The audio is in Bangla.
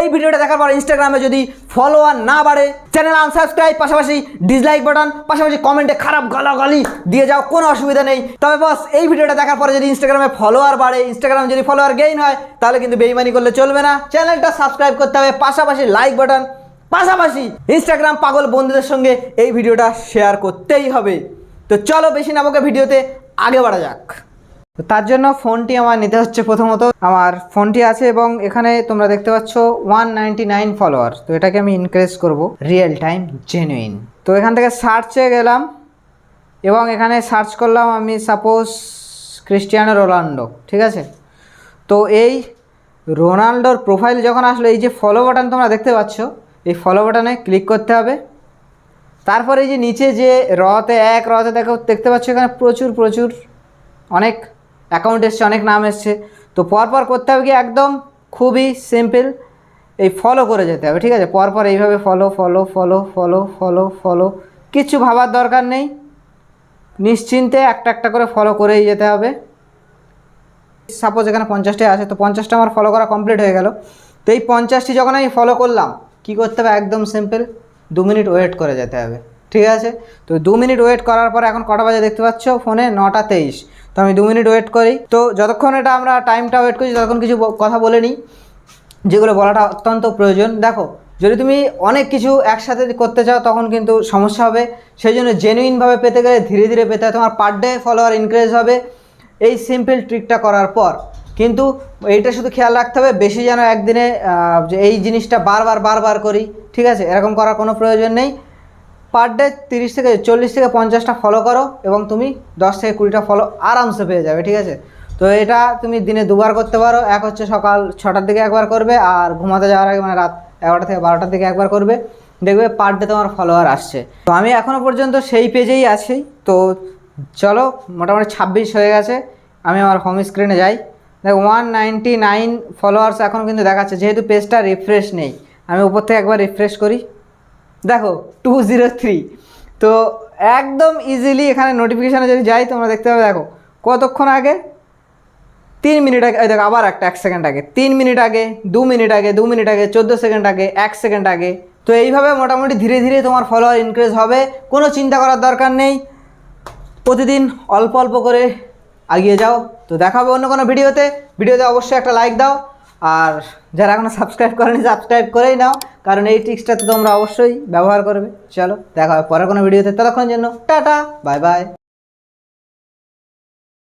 এই ভিডিওটা দেখার পর ইনস্টাগ্রামে যদি ফলোয়ার না বাড়ে চ্যানেল আনসাবস্ক্রাইব পাশাপাশি ডিসলাইক বাটন পাশাপাশি কমেন্টে খারাপ গালাগালি দিয়ে যাও, কোনো অসুবিধা নেই। তবে বস এই ভিডিওটা দেখার পরে যদি ইনস্টাগ্রামে ফলোয়ার বাড়ে ইনস্টাগ্রাম যদি ফলোয়ার গেইন হয়, তাহলে কিন্তু বেইমানি করলে চলবে না। চ্যানেলটা সাবস্ক্রাইব করতে হবে, পাশাপাশি লাইক বাটন পাশাপাশি ইনস্টাগ্রাম পাগল বন্ধুদের সঙ্গে এই ভিডিওটা শেয়ার করতেই হবে। তো চলো বেশি নামকে ভিডিওতে আগে বাড়া যাক। তো তার জন্য ফোনটি আমার নিতে হচ্ছে প্রথমত। আমার ফোনটি আছে এবং এখানে তোমরা দেখতে পাচ্ছ ওয়ান ফলোয়ার তো এটাকে আমি ইনক্রিজ করব। রিয়েল টাইম জেনুইন তো এখান থেকে সার্চে গেলাম এবং এখানে সার্চ করলাম আমি সাপোজ ক্রিস্টিয়ানো রোনাল্ডো ঠিক আছে? তো এই রোনাল্ডোর প্রোফাইল যখন আসলো, এই যে ফলো বাটন তোমরা দেখতে পাচ্ছ, এই ফলো বাটনে ক্লিক করতে হবে। তারপরে এই যে নিচে যে রতে এক রতে দেখো, দেখতে পাচ্ছ এখানে প্রচুর প্রচুর অনেক অ্যাকাউন্ট এসছে, অনেক নাম এসছে। তো পরপর করতে হবে কি? একদম খুবই সিম্পল এই ফলো করে যেতে হবে, ঠিক আছে? পরপর এইভাবে follow follow follow follow follow follow কিছু ভাবার দরকার নেই। নিশ্চিন্তে একটা একটা করে ফলো করেই যেতে হবে। সাপোজ এখানে পঞ্চাশটা আছে, তো পঞ্চাশটা আমার ফলো করা কমপ্লিট হয়ে গেল। তো এই পঞ্চাশটি যখন আমি ফলো করলাম, কি করতে হবে? একদম সিম্পল দু মিনিট ওয়েট করে যেতে হবে, ঠিক আছে? তো দু মিনিট ওয়েট করার পর এখন কটা বাজে দেখতে পাচ্ছ? ফোনে নটা তেইশ। তো আমি দু মিনিট ওয়েট করি। তো যতক্ষণ এটা আমরা টাইমটা ওয়েট করি ততক্ষণ কিছু কথা বলে নিই, যেগুলো বলাটা অত্যন্ত প্রয়োজন। দেখো, যদি তুমি অনেক কিছু একসাথে করতে চাও, তখন কিন্তু সমস্যা হবে। সেই জন্য জেনুইনভাবে পেতে গেলে ধীরে ধীরে পেতে হয়। তোমার পার ডে ফলোয়ার ইনক্রিজ হবে এই সিম্পল ট্রিকটা করার পর। কিন্তু এইটা শুধু খেয়াল রাখতে হবে, বেশি যেন একদিনে যে এই জিনিসটা বারবার বারবার করি, ঠিক আছে? এরকম করার কোনো প্রয়োজন নেই। পার ডে তিরিশ থেকে চল্লিশ থেকে পঞ্চাশটা ফলো করো এবং তুমি দশ থেকে কুড়িটা ফলো আরামসে পেয়ে যাবে, ঠিক আছে? তো এটা তুমি দিনে দুবার করতে পারো, এক হচ্ছে সকাল ছটার দিকে একবার করবে আর ঘুমাতে যাওয়ার আগে মানে রাত এগারোটা থেকে বারোটার দিকে একবার করবে। দেখবে পার ডে তোমার ফলোয়ার আসছে। তো আমি এখনও পর্যন্ত সেই পেজেই আছি। তো চলো, মোটামুটি ছাব্বিশ হয়ে গেছে। আমি আমার হোম স্ক্রিনে যাই। দেখ ওয়ান নাইনটি নাইন ফলোয়ার্স এখন কিন্তু দেখাচ্ছে, যেহেতু পেজটা রিফ্রেশ নেই, আমি উপর থেকে একবার রিফ্রেশ করি। দেখো টু জিরো থ্রি তো একদম ইজিলি এখানে নোটিফিকেশানে যদি যাই, তোমরা দেখতে পাবে, দেখো, কতক্ষণ আগে? তিন মিনিট আগে দেখো, আবার একটা, এক সেকেন্ড আগে। তিন মিনিট আগে, দু মিনিট আগে, দু মিনিট আগে, চোদ্দ সেকেন্ড আগে, এক সেকেন্ড আগে। তো এইভাবে মোটামুটি ধীরে ধীরে তোমার ফলোয়ার ইনক্রিজ হবে। কোনো চিন্তা করার দরকার নেই। প্রতিদিন অল্প অল্প করে এগিয়ে যাও। তো দেখা হবে অন্য কোনো ভিডিওতে। ভিডিওতে অবশ্যই একটা লাইক দাও। আর যারা এখনও সাবস্ক্রাইব করেনি সাবস্ক্রাইব করেই নাও, কারণ এই টিক্সটা তো তোমরা অবশ্যই ব্যবহার করবে। চলো, দেখা হবে পরের কোনো ভিডিওতে ততক্ষণের জন্য, টাটা বাই বাই